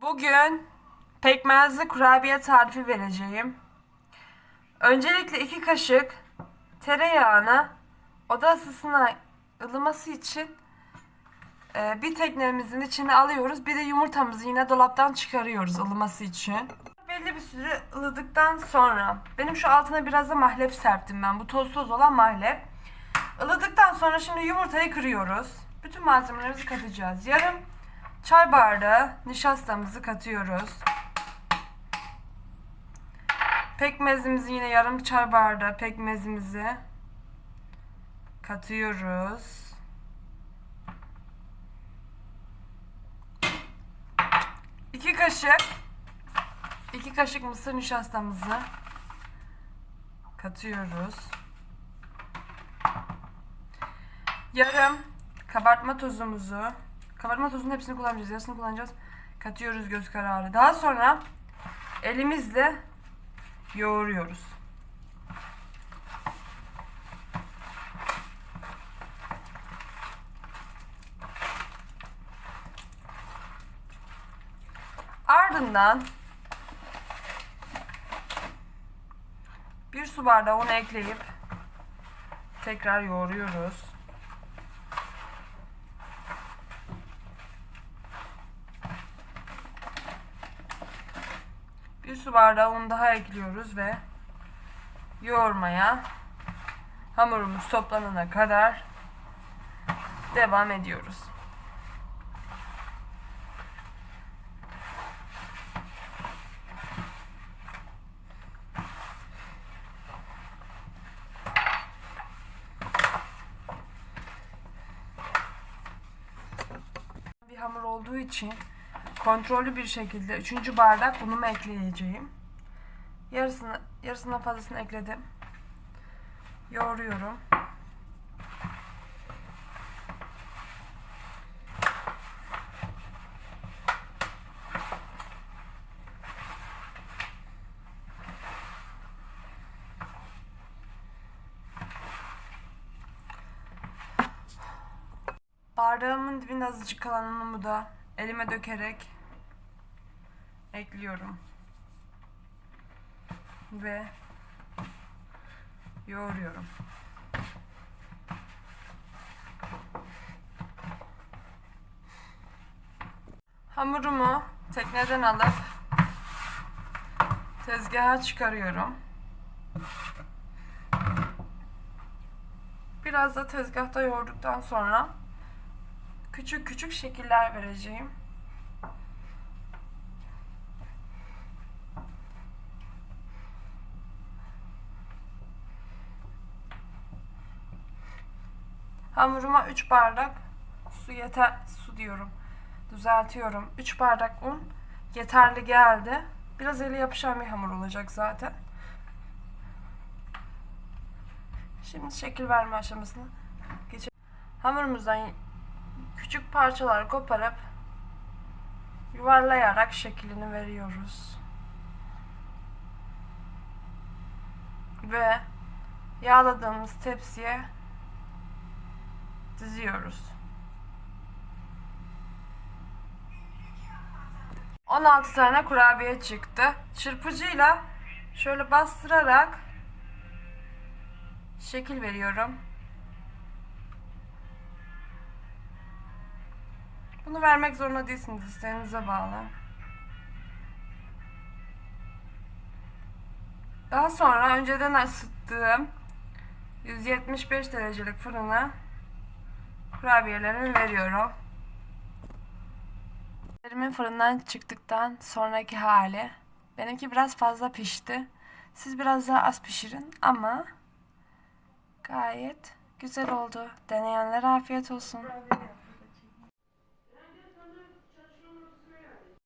Bugün pekmezli kurabiye tarifi vereceğim. Öncelikle iki kaşık tereyağını oda ısısına ılıması için e, bir teknemizin içine alıyoruz. Bir de yumurtamızı yine dolaptan çıkarıyoruz ılıması için. Belli bir süre ılıdıktan sonra benim şu altına biraz da mahlep serptim ben. Bu toz toz olan mahlep. Ilıdıktan sonra şimdi yumurtayı kırıyoruz. Bütün malzemelerimizi katacağız. Yarım çay bardağı nişastamızı katıyoruz. Pekmezimizi yine yarım çay bardağı pekmezimizi katıyoruz. İki kaşık iki kaşık mısır nişastamızı katıyoruz. Yarım kabartma tozumuzu kabartma tozunun hepsini kullanacağız. Yarısını kullanacağız. Katıyoruz göz kararı. Daha sonra elimizle yoğuruyoruz. Ardından bir su bardağı un ekleyip tekrar yoğuruyoruz. Bir su bardağı un daha ekliyoruz ve yoğurmaya hamurumuz toplanana kadar devam ediyoruz. Bir hamur olduğu için kontrollü bir şekilde üçüncü bardak unumu ekleyeceğim. Yarısını, yarısından fazlasını ekledim. Yoğuruyorum. Bardağımın dibinde azıcık kalan unumu da elime dökerek ekliyorum. Ve yoğuruyorum. Hamurumu tekneden alıp tezgaha çıkarıyorum. Biraz da tezgahta yoğurduktan sonra küçük küçük şekiller vereceğim. Hamuruma 3 bardak su yeter su diyorum. Düzeltiyorum. 3 bardak un yeterli geldi. Biraz eli yapışan bir hamur olacak zaten. Şimdi şekil verme aşamasına geçelim. Hamurumuzdan küçük parçalar koparıp yuvarlayarak şeklini veriyoruz. Ve yağladığımız tepsiye diziyoruz. 16 tane kurabiye çıktı. Çırpıcıyla şöyle bastırarak şekil veriyorum. Bunu vermek zorunda değilsiniz. isteğinize bağlı. Daha sonra önceden ısıttığım 175 derecelik fırına kurabiyelerimi veriyorum. Kurabiyelerimin fırından çıktıktan sonraki hali. Benimki biraz fazla pişti. Siz biraz daha az pişirin ama gayet güzel oldu. Deneyenlere afiyet olsun.